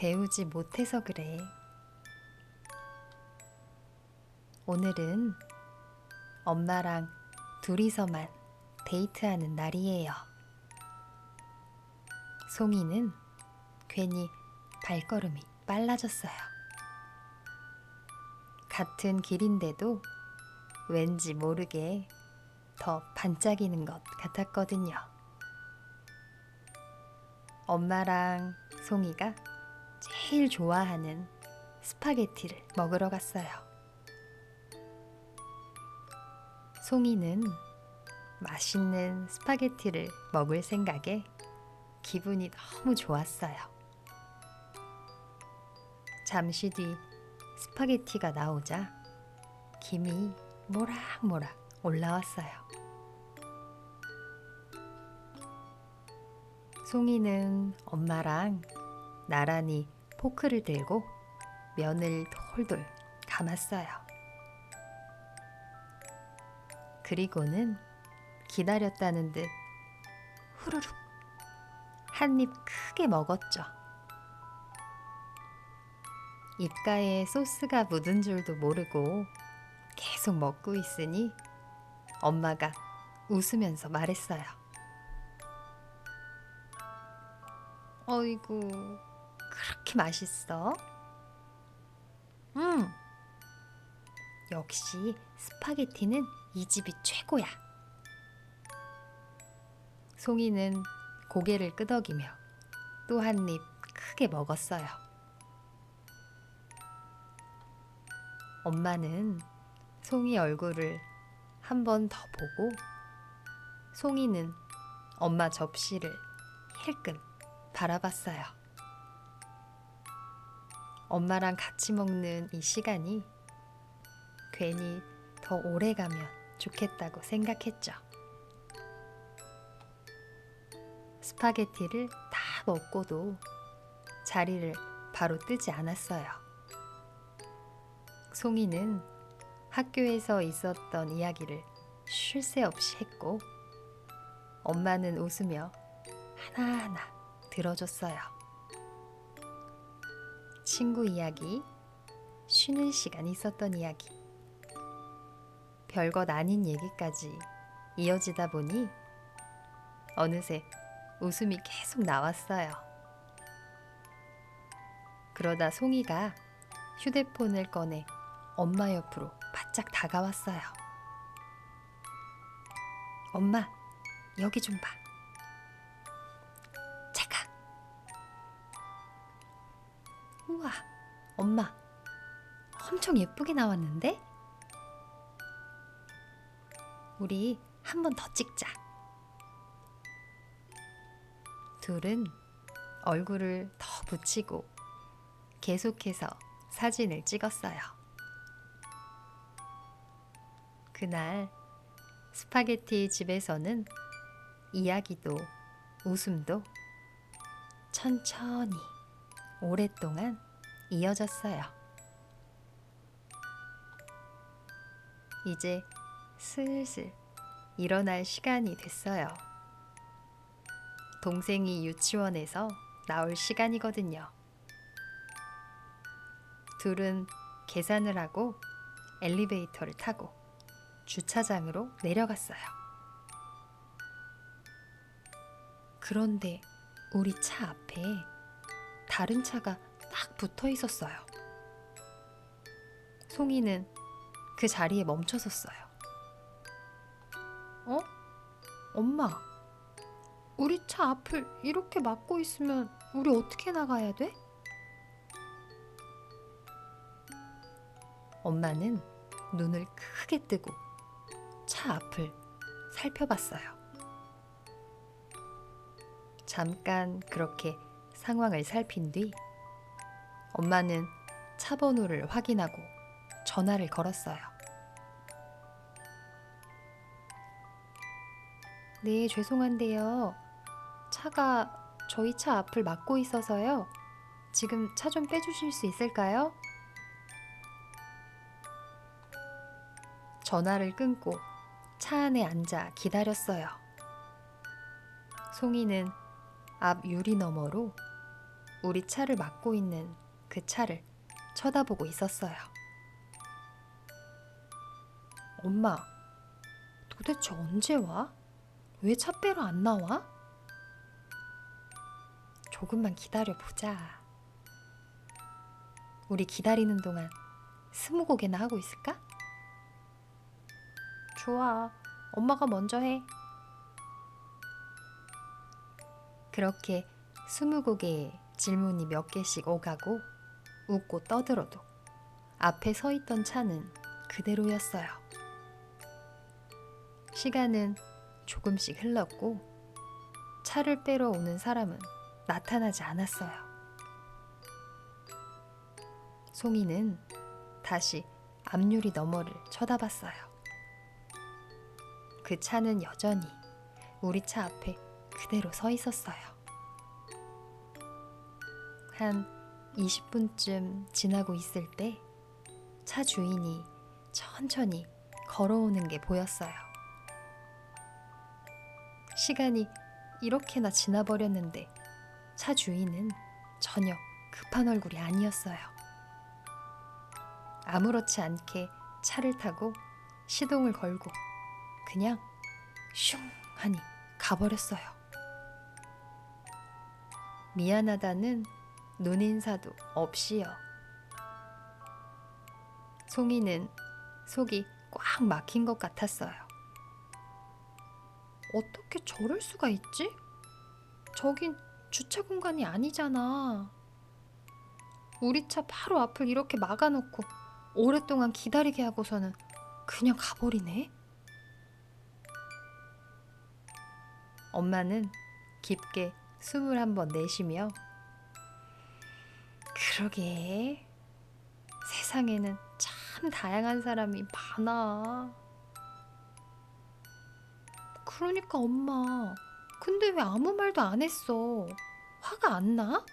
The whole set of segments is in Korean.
배우지 못해서 그래. 오늘은 엄마랑 둘이서만 데이트하는 날이에요. 송이는 괜히 발걸음이 빨라졌어요. 같은 길인데도 왠지 모르게 더 반짝이는 것 같았거든요. 엄마랑 송이가 제일 좋아하는 스파게티를 먹으러 갔어요. 송이는 맛있는 스파게티를 먹을 생각에 기분이 너무 좋았어요. 잠시 뒤 스파게티가 나오자 김이 모락모락 올라왔어요. 송이는 엄마랑 나란히 포크를 들고 면을 돌돌 감았어요. 그리고는 기다렸다는 듯 후루룩 한 입 크게 먹었죠. 입가에 소스가 묻은 줄도 모르고 계속 먹고 있으니 엄마가 웃으면서 말했어요. 어이구, 그렇게 맛있어? 응. 역시 스파게티는 이 집이 최고야. 송이는 고개를 끄덕이며 또 한 입 크게 먹었어요. 엄마는 송이 얼굴을 한 번 더 보고 송이는 엄마 접시를 힐끔 바라봤어요. 엄마랑 같이 먹는 이 시간이 괜히 더 오래 가면 좋겠다고 생각했죠. 스파게티를 다 먹고도 자리를 바로 뜨지 않았어요. 송이는 학교에서 있었던 이야기를 쉴 새 없이 했고, 엄마는 웃으며 하나하나 들어줬어요. 친구 이야기, 쉬는 시간 있었던 이야기, 별것 아닌 얘기까지 이어지다 보니 어느새 웃음이 계속 나왔어요. 그러다 송이가 휴대폰을 꺼내 엄마 옆으로 바짝 다가왔어요. 엄마, 여기 좀 봐. 우와, 엄마, 엄청 예쁘게 나왔는데? 우리 한 번 더 찍자. 둘은 얼굴을 더 붙이고 계속해서 사진을 찍었어요. 그날 스파게티 집에서는 이야기도 웃음도 천천히 오랫동안 이어졌어요. 이제 슬슬 일어날 시간이 됐어요. 동생이 유치원에서 나올 시간이거든요. 둘은 계산을 하고 엘리베이터를 타고 주차장으로 내려갔어요. 그런데 우리 차 앞에 다른 차가 딱 붙어 있었어요. 송이는 그 자리에 멈춰 섰어요. 어? 엄마, 우리 차 앞을 이렇게 막고 있으면 우리 어떻게 나가야 돼? 엄마는 눈을 크게 뜨고 차 앞을 살펴봤어요. 잠깐 그렇게 상황을 살핀 뒤 엄마는 차 번호를 확인하고 전화를 걸었어요. 네, 죄송한데요. 차가 저희 차 앞을 막고 있어서요. 지금 차 좀 빼주실 수 있을까요? 전화를 끊고 차 안에 앉아 기다렸어요. 송이는 앞 유리 너머로 우리 차를 막고 있는 그 차를 쳐다보고 있었어요. 엄마, 도대체 언제 와? 왜 차 빼러 안 나와? 조금만 기다려 보자. 우리 기다리는 동안 스무고개나 하고 있을까? 좋아. 엄마가 먼저 해. 그렇게 스무고개의 질문이 몇 개씩 오가고 웃고 떠들어도 앞에 서 있던 차는 그대로였어요. 시간은 조금씩 흘렀고 차를 빼러 오는 사람은 나타나지 않았어요. 송이는 다시 앞유리 너머를 쳐다봤어요. 그 차는 여전히 우리 차 앞에 그대로 서 있었어요. 한 20분쯤 지나고 있을 때 차 주인이 천천히 걸어오는 게 보였어요. 시간이 이렇게나 지나버렸는데 차 주인은 전혀 급한 얼굴이 아니었어요. 아무렇지 않게 차를 타고 시동을 걸고 그냥 슝 하니 가버렸어요. 미안하다는 눈인사도 없이요. 송이는 속이 꽉 막힌 것 같았어요. 어떻게 저럴 수가 있지? 저긴 주차 공간이 아니잖아. 우리 차 바로 앞을 이렇게 막아놓고 오랫동안 기다리게 하고서는 그냥 가버리네. 엄마는 깊게 숨을 한번 내쉬며 그러게 세상에는 참 다양한 사람이 많아. 그러니까 엄마, 근데 왜 아무 말도 안 했어? 화가 안 나?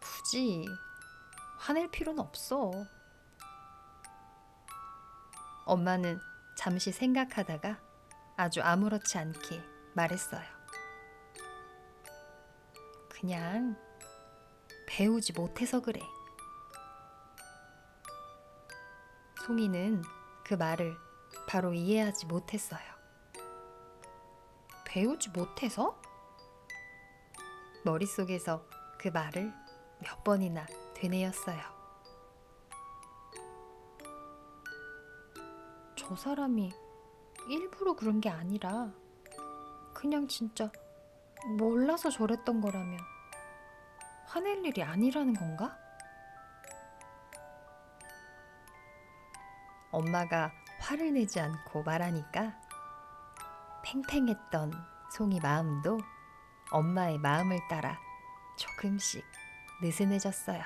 굳이 화낼 필요는 없어. 엄마는 잠시 생각하다가 아주 아무렇지 않게 말했어요. 그냥 배우지 못해서 그래. 송이는 그 말을 바로 이해하지 못했어요. 배우지 못해서? 머릿속에서 그 말을 몇 번이나 되뇌었어요. 저 사람이 일부러 그런 게 아니라 그냥 진짜 몰라서 저랬던 거라면 화낼 일이 아니라는 건가? 엄마가 화를 내지 않고 말하니까 팽팽했던 송이 마음도 엄마의 마음을 따라 조금씩 느슨해졌어요.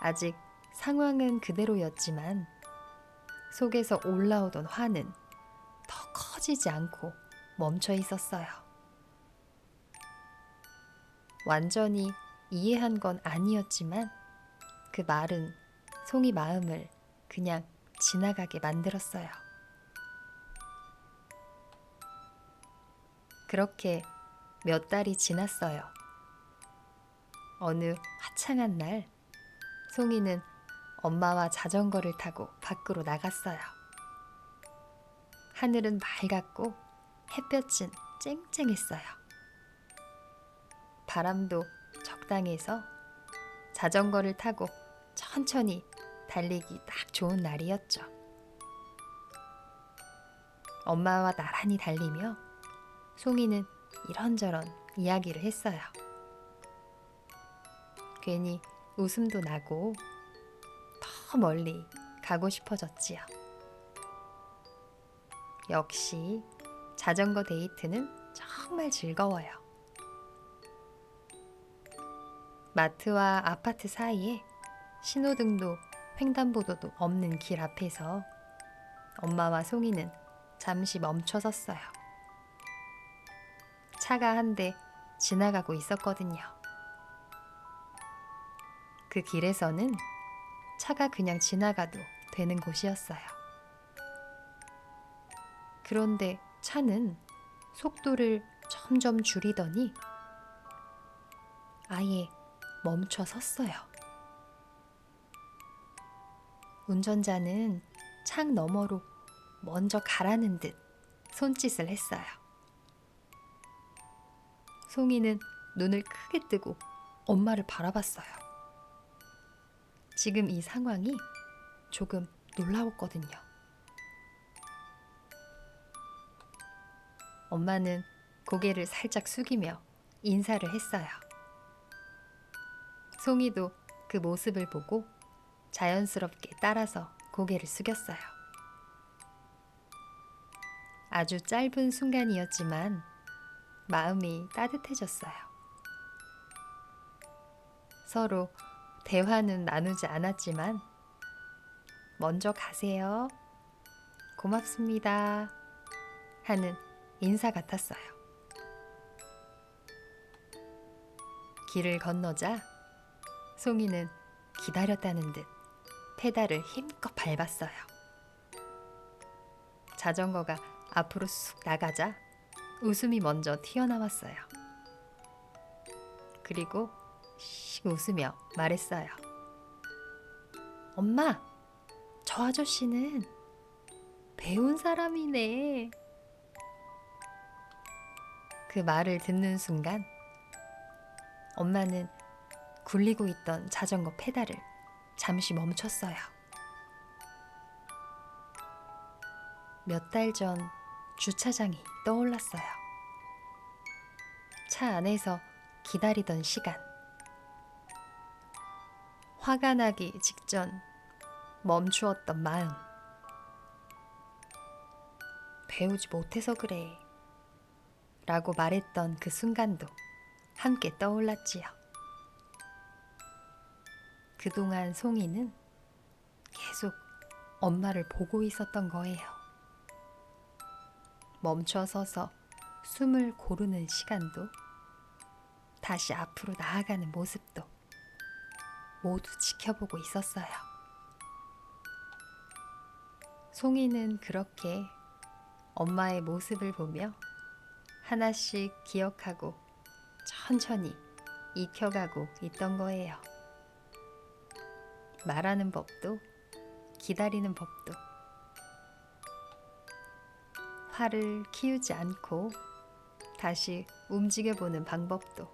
아직 상황은 그대로였지만 속에서 올라오던 화는 더 커지지 않고 멈춰 있었어요. 완전히 이해한 건 아니었지만 그 말은 송이 마음을 그냥 지나가게 만들었어요. 그렇게 몇 달이 지났어요. 어느 화창한 날, 송이는 엄마와 자전거를 타고 밖으로 나갔어요. 하늘은 맑았고 햇볕은 쨍쨍했어요. 바람도 적당해서 자전거를 타고 천천히 달리기 딱 좋은 날이었죠. 엄마와 나란히 달리며 송이는 이런저런 이야기를 했어요. 괜히 웃음도 나고 더 멀리 가고 싶어졌지요. 역시 자전거 데이트는 정말 즐거워요. 마트와 아파트 사이에 신호등도 횡단보도도 없는 길 앞에서 엄마와 송이는 잠시 멈춰 섰어요. 차가 한 대 지나가고 있었거든요. 그 길에서는 차가 그냥 지나가도 되는 곳이었어요. 그런데 차는 속도를 점점 줄이더니 아예 멈춰 섰어요. 운전자는 창 너머로 먼저 가라는 듯 손짓을 했어요. 송이는 눈을 크게 뜨고 엄마를 바라봤어요. 지금 이 상황이 조금 놀라웠거든요. 엄마는 고개를 살짝 숙이며 인사를 했어요. 송이도 그 모습을 보고 자연스럽게 따라서 고개를 숙였어요. 아주 짧은 순간이었지만 마음이 따뜻해졌어요. 서로 대화는 나누지 않았지만 먼저 가세요. 고맙습니다. 하는 인사 같았어요. 길을 건너자 송이는 기다렸다는 듯 페달을 힘껏 밟았어요. 자전거가 앞으로 쑥 나가자 웃음이 먼저 튀어나왔어요. 그리고 씩 웃으며 말했어요. 엄마, 저 아저씨는 배운 사람이네. 그 말을 듣는 순간 엄마는 굴리고 있던 자전거 페달을 잠시 멈췄어요. 몇 달 전 주차장이 떠올랐어요. 차 안에서 기다리던 시간. 화가 나기 직전 멈추었던 마음. 배우지 못해서 그래. 라고 말했던 그 순간도 함께 떠올랐지요. 그동안 송이는 계속 엄마를 보고 있었던 거예요. 멈춰 서서 숨을 고르는 시간도 다시 앞으로 나아가는 모습도 모두 지켜보고 있었어요. 송이는 그렇게 엄마의 모습을 보며 하나씩 기억하고 천천히 익혀가고 있던 거예요. 말하는 법도 기다리는 법도 화를 키우지 않고 다시 움직여보는 방법도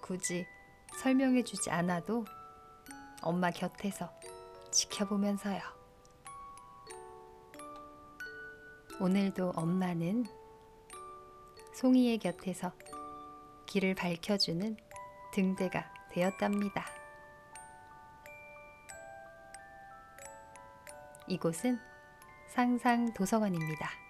굳이 설명해주지 않아도 엄마 곁에서 지켜보면서요. 오늘도 엄마는 송이의 곁에서 길을 밝혀주는 등대가 되었답니다. 이곳은 상상 도서관입니다.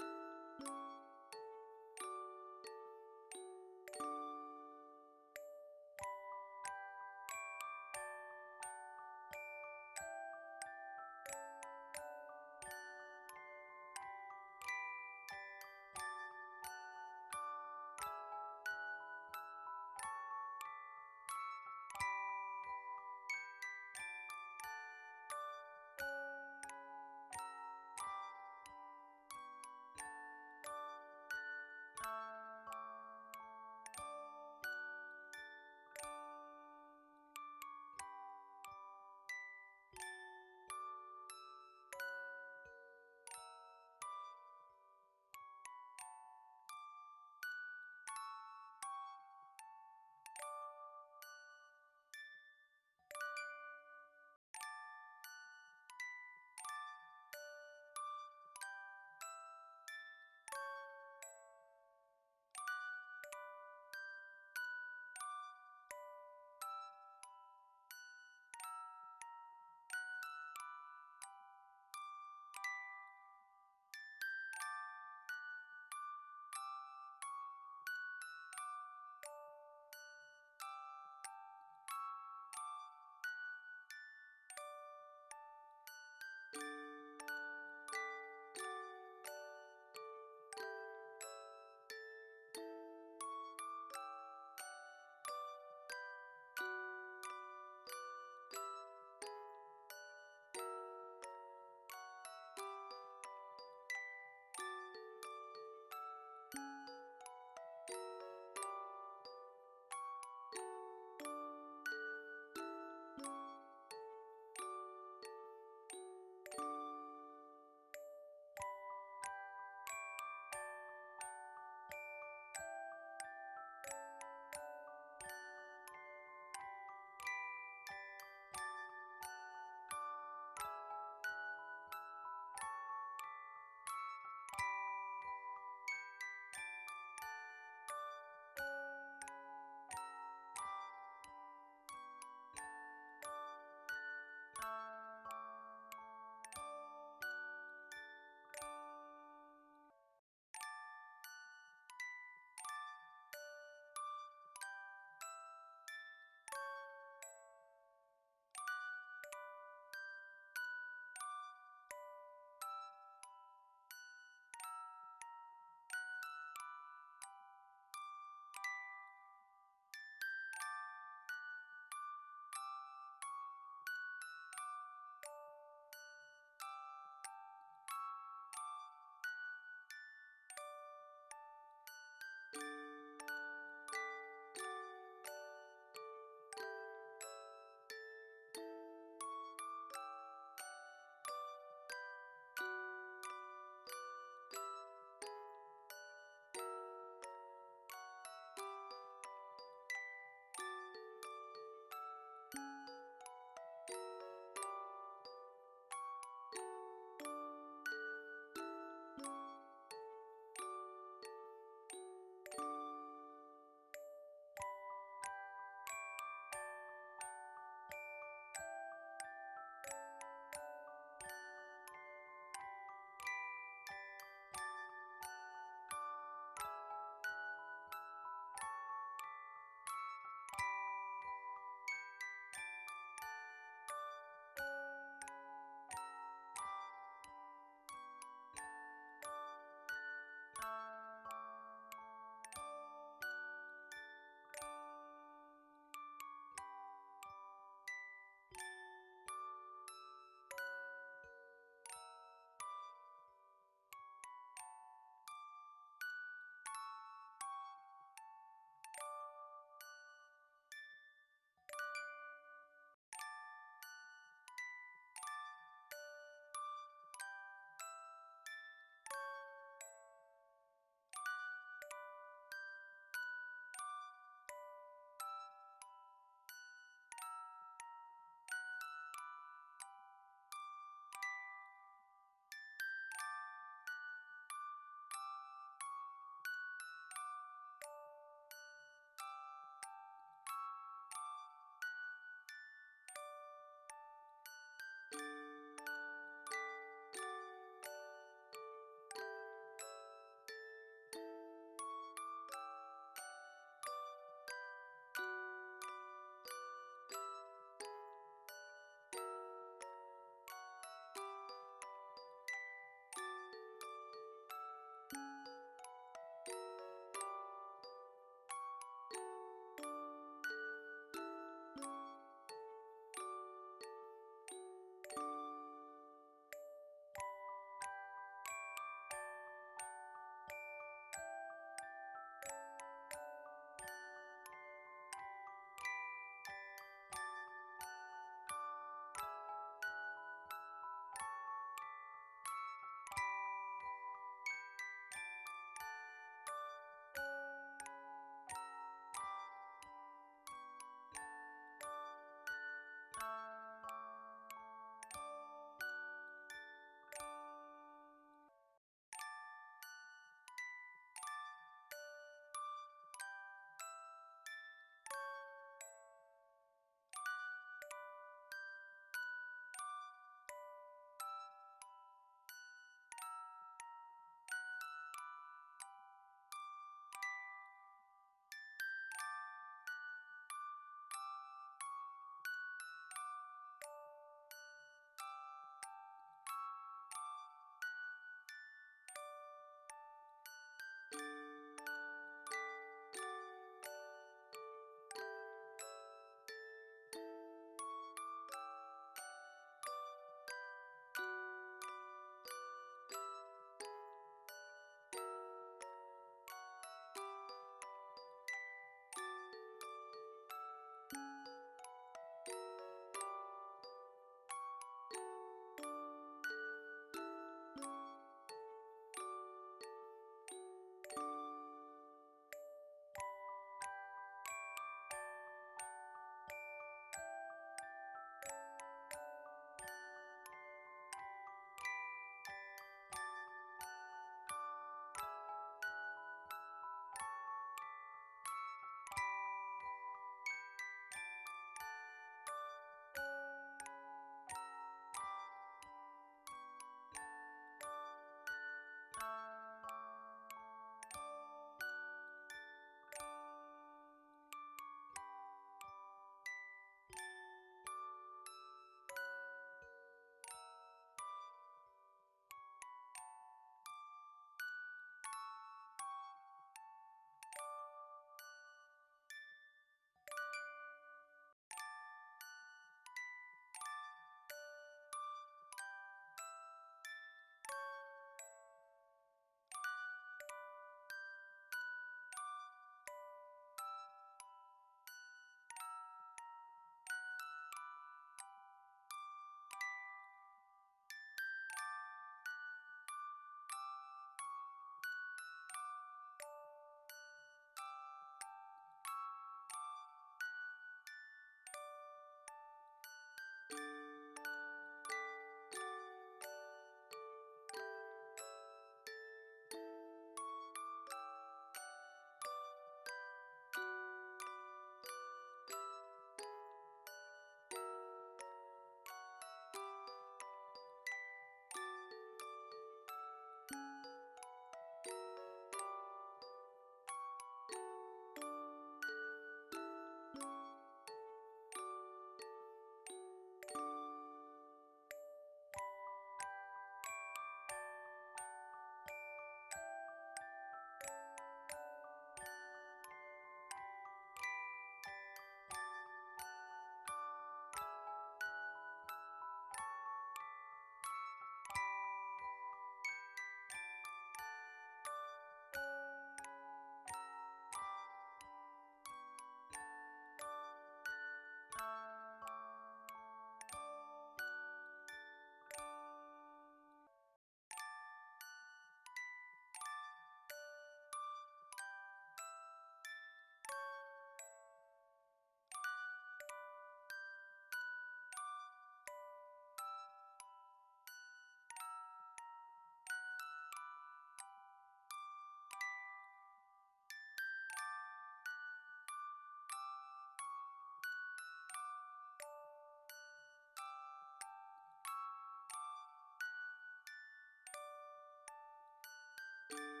え?